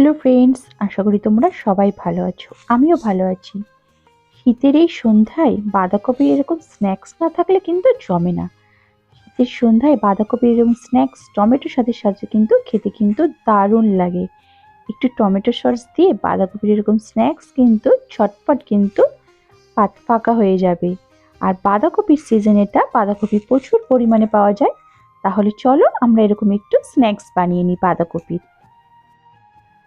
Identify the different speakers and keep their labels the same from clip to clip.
Speaker 1: Hello friends, আশা করি তোমরা সবাই ভালো আছো। আমিও ভালো আছি। শীতের এই সন্ধ্যায় বাঁধাকপি এরকম স্ন্যাক্স না থাকলে কিন্তু জমে না। শীতের সন্ধ্যায় বাঁধাকপি এরকম স্ন্যাক্স টমেটোর সাথে সাথে কিন্তু খেতে কিন্তু দারুণ লাগে। একটু টমেটো সস দিয়ে বাঁধাকপির এরকম স্ন্যাক্স কিন্তু ছটপট কিন্তু পাত ফাঁকা হয়ে যাবে। আর বাঁধাকপির সিজন এটা বাঁধাকপি প্রচুর পরিমাণে পাওয়া যায়। তাহলে চলো আমরা এরকম একটু স্ন্যাক্স বানিয়ে নিই বাঁধাকপির।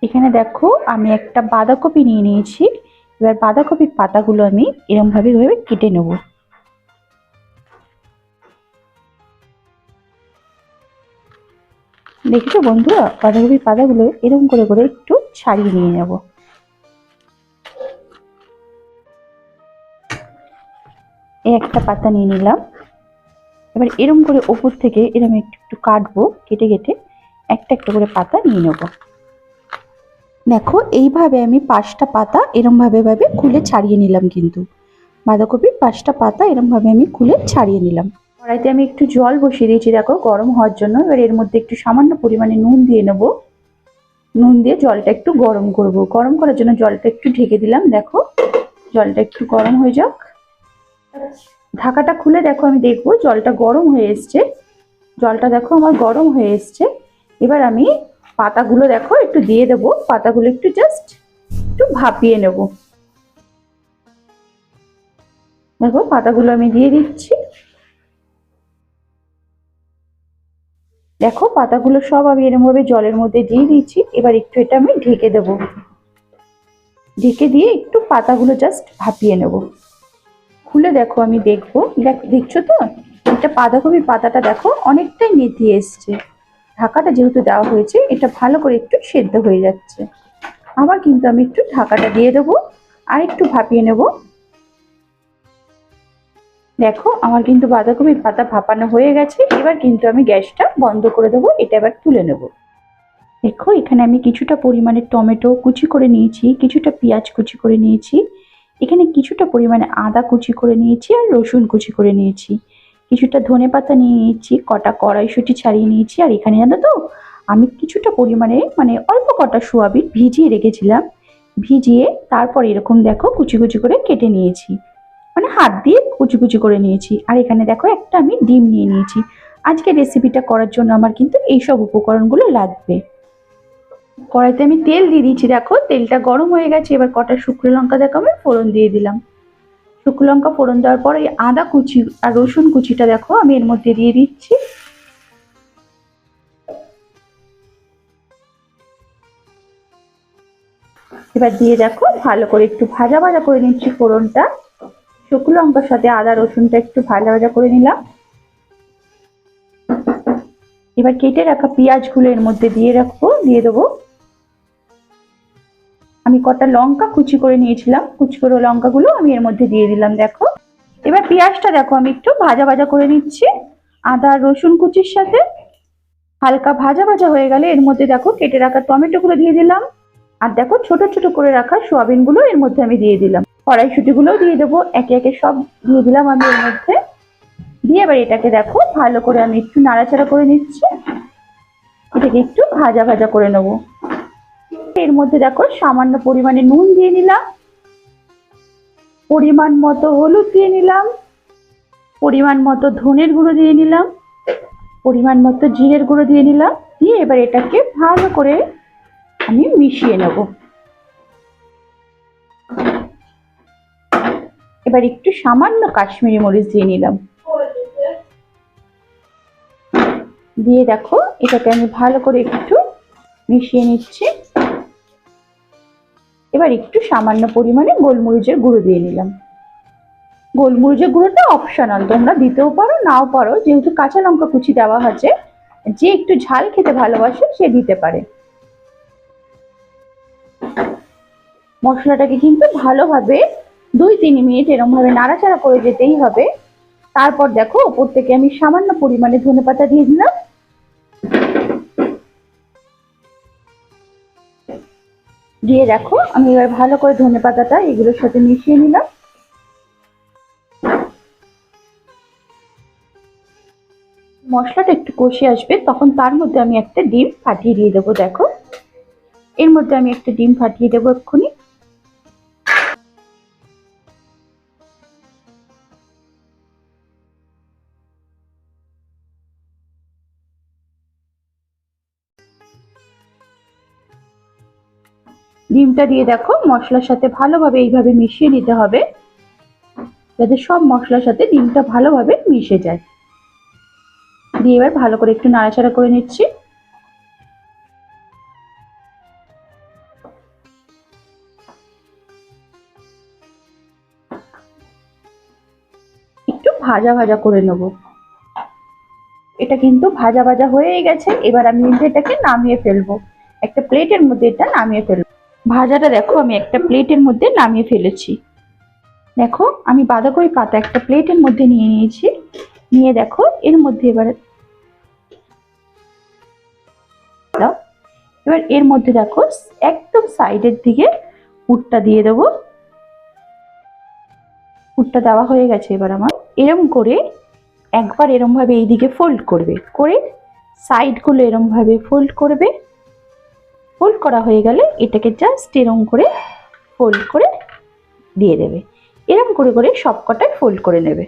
Speaker 1: এখানে দেখো আমি একটা বাঁধাকপি নিয়ে নিয়েছি। এবার বাঁধাকপির পাতাগুলো আমি এরমভাবে ভাবে কেটে নেব। দেখেছ বন্ধুরা? বাঁধাকপির পাতাগুলো এরকম করে করে একটু ছাড়িয়ে নিয়ে নেব। এই একটা পাতা নিয়ে নিলাম। এবার এরম করে ওপর থেকে এরম একটু একটু কাটবো, কেটে কেটে একটা একটা করে পাতা নিয়ে নেব। দেখো, এইভাবে আমি পাঁচটা পাতা এরমভাবে ভাবে খুলে ছাড়িয়ে নিলাম কিন্তু। বাঁধাকপির পাঁচটা পাতা এরমভাবে আমি খুলে ছাড়িয়ে নিলাম। কড়াইতে আমি একটু জল বসিয়ে দিয়েছি, দেখো, গরম হওয়ার জন্য। এবার এর মধ্যে একটু সামান্য পরিমাণে নুন দিয়ে নেব। নুন দিয়ে জলটা একটু গরম করব। গরম করার জন্য জলটা একটু ঢেকে দিলাম, দেখো। জলটা একটু গরম হয়ে যাক। ঢাকাটা খুলে, দেখো, আমি দেখব জলটা গরম হয়ে এসছে। জলটা, দেখো, আমার গরম হয়ে এসছে। এবার আমি পাতাগুলো দেখো, একটু দিয়ে দেবো। পাতাগুলো একটু জাস্ট একটু ভাপিয়ে নেব। দেখো, পাতাগুলো আমি দিয়ে দিচ্ছি। দেখো, পাতাগুলো সব আমি এরমভাবে জলের মধ্যে দিয়ে দিয়েছি। এবার একটু এটা আমি ঢেকে দেব। ঢেকে দিয়ে একটু পাতাগুলো জাস্ট ভাপিয়ে নেব। খুলে দেখো, আমি দেখব। দেখ, দেখছ তো? একটা বাঁধাকপির পাতাটা দেখো, অনেকটাই নেতিয়ে এসছে। ঢাকাটা যেহেতু দেওয়া হয়েছে, এটা ভালো করে একটু সেদ্ধ হয়ে যাচ্ছে। আবার কিন্তু আমি একটু ঢাকাটা দিয়ে দেবো, আর একটু ভাপিয়ে নেব। দেখো, আমার কিন্তু বাঁধাকপির পাতা ভাপানো হয়ে গেছে। এবার কিন্তু আমি গ্যাসটা বন্ধ করে দেবো, এটা এবার তুলে নেব। দেখো, এখানে আমি কিছুটা পরিমাণে টমেটো কুচি করে নিয়েছি, কিছুটা পেঁয়াজ কুচি করে নিয়েছি, এখানে কিছুটা পরিমাণে আদা কুচি করে নিয়েছি, আর রসুন কুচি করে নিয়েছি। কিছুটা ধনে পাতা নিয়ে নিয়েছি, কটা কড়াইশুটি ছাড়িয়ে নিয়েছি, আর এখানে জানো তো, আমি কিছুটা পরিমাণে মানে অল্প কটা সোয়াবিন ভিজিয়ে রেখেছিলাম। ভিজিয়ে তারপর এরকম দেখো কুচি কুচি করে কেটে নিয়েছি। মানে হাত দিয়ে কুচি কুচি করে নিয়েছি। আর এখানে দেখো একটা আমি ডিম নিয়ে নিয়েছি। আজকে রেসিপিটা করার জন্য আমার কিন্তু এইসব উপকরণগুলো লাগবে। কড়াইতে আমি তেল দিয়ে দিয়েছি, দেখো তেলটা গরম হয়ে গেছে, এবার কটা শুকনো লঙ্কা দেখো আমি ফোড়ন দিয়ে দিলাম। শুকনো লঙ্কা ফোড়ন দেওয়ার পর এই আদা কুচি আর রসুন কুচিটা দেখো, আমি এর মধ্যে দিয়ে দিচ্ছি। এবার দিয়ে দেখো, ভালো করে একটু ভাজা ভাজা করে নিচ্ছি ফোড়নটা। শুকনো লঙ্কার সাথে আদা, রসুনটা একটু ভাজা ভাজা করে নিলাম। এবার কেটে রাখা পেঁয়াজগুলো এর মধ্যে দিয়ে রাখব, দিয়ে দেবো। আমি কটা লঙ্কা কুচি করে নিয়েছিলাম, কুচি করে লঙ্কাগুলো আমি এর মধ্যে দিয়ে দিলাম, দেখো। এবার পেঁয়াজটা দেখো, আমি একটু ভাজা ভাজা করে নিচ্ছি। আদা, রসুন কুচির সাথে হালকা ভাজা ভাজা হয়ে গেলে এর মধ্যে দেখো, কেটে রাখা টমেটোগুলো দিয়ে দিলাম। আর দেখো, ছোট ছোট করে রাখা সোয়াবিনগুলো এর মধ্যে আমি দিয়ে দিলাম। কড়াইশুটিগুলোও দিয়ে দেবো, একে একে সব দিয়ে দিলাম আমি এর মধ্যে। দিয়ে এবার এটাকে দেখো, ভালো করে আমি একটু নাড়াচাড়া করে নিচ্ছি। এটাকে একটু ভাজা ভাজা করে নেব। মধ্যে দেখো, সামান্য পরিমাণে নুন দিয়ে নিলাম। পরিমাণ মতো হলুদ দিয়ে নিলাম। পরিমাণ মতো ধনের গুঁড়ো দিয়ে নিলাম। পরিমাণ মতো জিরের গুঁড়ো দিয়ে নিলাম। দিয়ে এবার এটাকে ভালো করে আমি মিশিয়ে নেব। এবার একটু সামান্য কাশ্মীরি মরিচ দিয়ে নিলাম। দিয়ে দেখো, এটাকে আমি ভালো করে একটু মিশিয়ে নিচ্ছি। এবার একটু সামান্য পরিমাণে গোলমরিচের গুঁড়ো দিয়ে নিলাম। গোলমরিচের গুঁড়োটা অপশনাল তোমরা দিতেও পারো, নাও পারো। যেহেতু কাঁচা লঙ্কা কুচি দেওয়া আছে, যে একটু ঝাল খেতে ভালোবাসে, সে দিতে পারে। মশলাটাকে কিন্তু ভালোভাবে দুই তিন মিনিট এরমভাবে নাড়াচাড়া করে যেতেই হবে। তারপর দেখো, ওপর থেকে আমি সামান্য পরিমাণে ধনে পাতা দিয়ে দিলাম। দিয়ে রাখো আমি এবার ভালো করে ধনে পাতাটা এগুলোর সাথে মিশিয়ে নিলাম। মশলাটা একটু কষে আসবে, তখন তার মধ্যে আমি একটা ডিম ফাটিয়ে দিয়ে দেবো, দেখো। এর মধ্যে আমি একটা ডিম ফাটিয়ে দেবো এক্ষুনি। ডিমটা দিয়ে দেখো মশলার সাথে ভালোভাবে এইভাবে মিশিয়ে নিতে হবে। যাতে সব মশলার সাথে ডিমটা ভালোভাবে মিশে যায়। দিয়ে এবার ভালো করে একটু নাড়াচাড়া করে নিচ্ছি। একটু ভাজা ভাজা করে নেব। এটা কিন্তু ভাজা ভাজা হয়েই গেছে। এবার আমি এটাকে নামিয়ে ফেলব। একটা প্লেটের মধ্যে এটা নামিয়ে ফেলব। ভাজাটা দেখো, আমি একটা প্লেটের মধ্যে নামিয়ে ফেলেছি। দেখো, আমি বাঁধাকপি পাতা একটা প্লেটের মধ্যে নিয়ে নিয়েছি। নিয়ে দেখো, এর মধ্যে এবার দাও। এবার এর মধ্যে দেখো, একদম সাইডের দিকে পুরটা দিয়ে দেবো। পুরটা দেওয়া হয়ে গেছে এবার আমার। এরম করে একবার এরমভাবে এইদিকে ফোল্ড করবে। করে সাইডগুলো এরমভাবে ফোল্ড করবে। ফোল্ড করা হয়ে গেলে এটাকে জাস্ট এরম করে ফোল্ড করে দিয়ে দেবে। এরম করে করে সব কটাই ফোল্ড করে নেবে।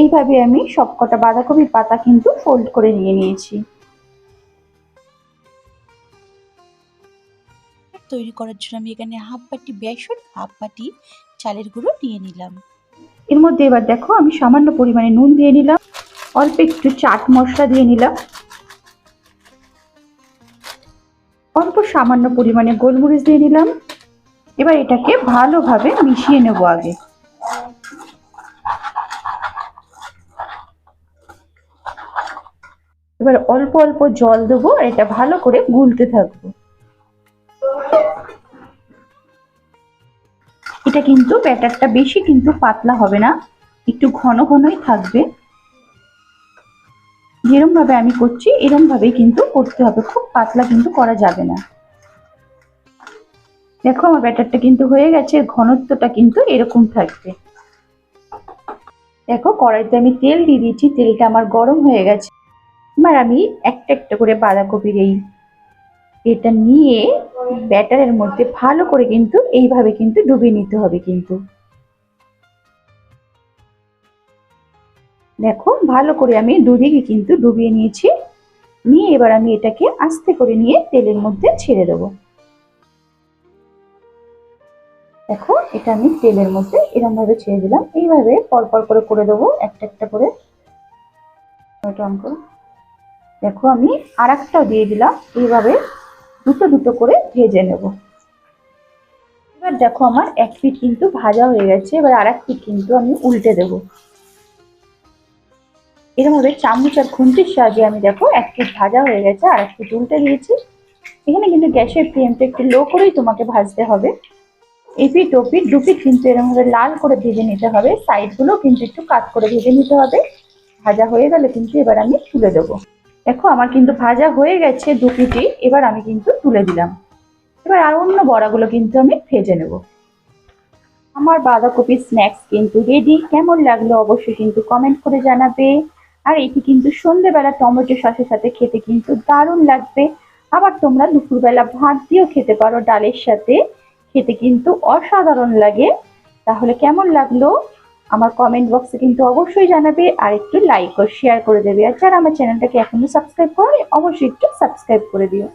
Speaker 1: এইভাবে আমি সব কটা বাঁধাকপির পাতা কিন্তু ফোল্ড করে নিয়ে নিয়েছি।
Speaker 2: তৈরি করার জন্য আমি এখানে হাফ বাটি বেসন হাফ বাটি চালের গুঁড়ো নিয়ে নিলাম।
Speaker 1: এর মধ্যে এবার দেখো আমি সামান্য পরিমাণে নুন দিয়ে নিলাম। অল্প একটু চাট মশলা দিয়ে নিলাম। সামান্য পরিমাণে গোলমরিচ দিয়ে নিলাম এবার এটাকে ভালোভাবে মিশিয়ে নেব আগে। এবার অল্প অল্প জল দেবো আর এটা ভালো করে গুলতে থাকব। এটা কিন্তু ব্যাটারটা বেশি কিন্তু পাতলা হবে না, একটু ঘন ঘনই থাকবে। যেরম ভাবে আমি করছি এরম ভাবেই কিন্তু করতে হবে। খুব পাতলা কিন্তু করা যাবে না। দেখো, আমার ব্যাটারটা কিন্তু হয়ে গেছে, ঘনত্বটা কিন্তু এরকম থাকবে। দেখো, কড়াইতে আমি তেল দিয়ে দিয়েছি, তেলটা আমার গরম হয়ে গেছে। এবার আমি একটা একটা করে বাঁধাকপির এই এটা নিয়ে ব্যাটারের মধ্যে ভালো করে কিন্তু এইভাবে কিন্তু ডুবিয়ে নিতে হবে কিন্তু। দেখো, ভালো করে আমি দুদিকে কিন্তু ডুবিয়ে নিয়েছি। নিয়ে এবার আমি এটাকে আস্তে করে নিয়ে তেলের মধ্যে ছেড়ে দেবো। দেখো, এটা আমি তেলের মধ্যে এরকম ভাবে ছেড়ে দিলাম। এইভাবে পরপর করে করে দেবো, একটা একটা করে। দেখো, আমি আর দিয়ে দিলাম। এইভাবে দুটো দুটো করে ভেজে নেব। এবার দেখো, আমার এক পিঠ কিন্তু ভাজা হয়ে গেছে। এবার আর এক পিঠ কিন্তু আমি উল্টে দেব। এরকমভাবে চামচ আর খুন্তির সাহায্যে আমি দেখো, এক পিঠ ভাজা হয়ে গেছে আর এক পিঠ উল্টে দিয়েছি। এখানে কিন্তু গ্যাসের ফ্লেমটা একটু লো করেই তোমাকে ভাজতে হবে। এপিট ওপিট দুপিট কিন্তু এরকমভাবে লাল করে ভেজে নিতে হবে। সাইডগুলো কিন্তু একটু কাট করে ভেজে নিতে হবে। ভাজা হয়ে গেলে কিন্তু এবার আমি তুলে দেবো। দেখো, আমার কিন্তু ভাজা হয়ে গেছে দুপিটি। এবার আমি কিন্তু তুলে দিলাম। এবার আর অন্য বড়াগুলো কিন্তু আমি ভেজে নেব। আমার বাঁধাকপি স্ন্যাক্স কিন্তু রেডি কেমন লাগল অবশ্যই কিন্তু কমেন্ট করে জানাবে। আর এটি কিন্তু সন্ধেবেলা টমেটো সসের সাথে খেতে কিন্তু দারুণ লাগবে। আবার তোমরা দুপুরবেলা ভাত দিয়েও খেতে পারো ডালের সাথে। খেতে কিন্তু অসাধারণ লাগে। তাহলে কেমন লাগল? আমার কমেন্ট বক্সে কিন্তু অবশ্যই জানাবে আর একটু লাইক ও শেয়ার করে দেবে। আর যারা আমার চ্যানেলটাকে এখনও সাবস্ক্রাইব করে অবশ্যই একটু সাবস্ক্রাইব করে দিও।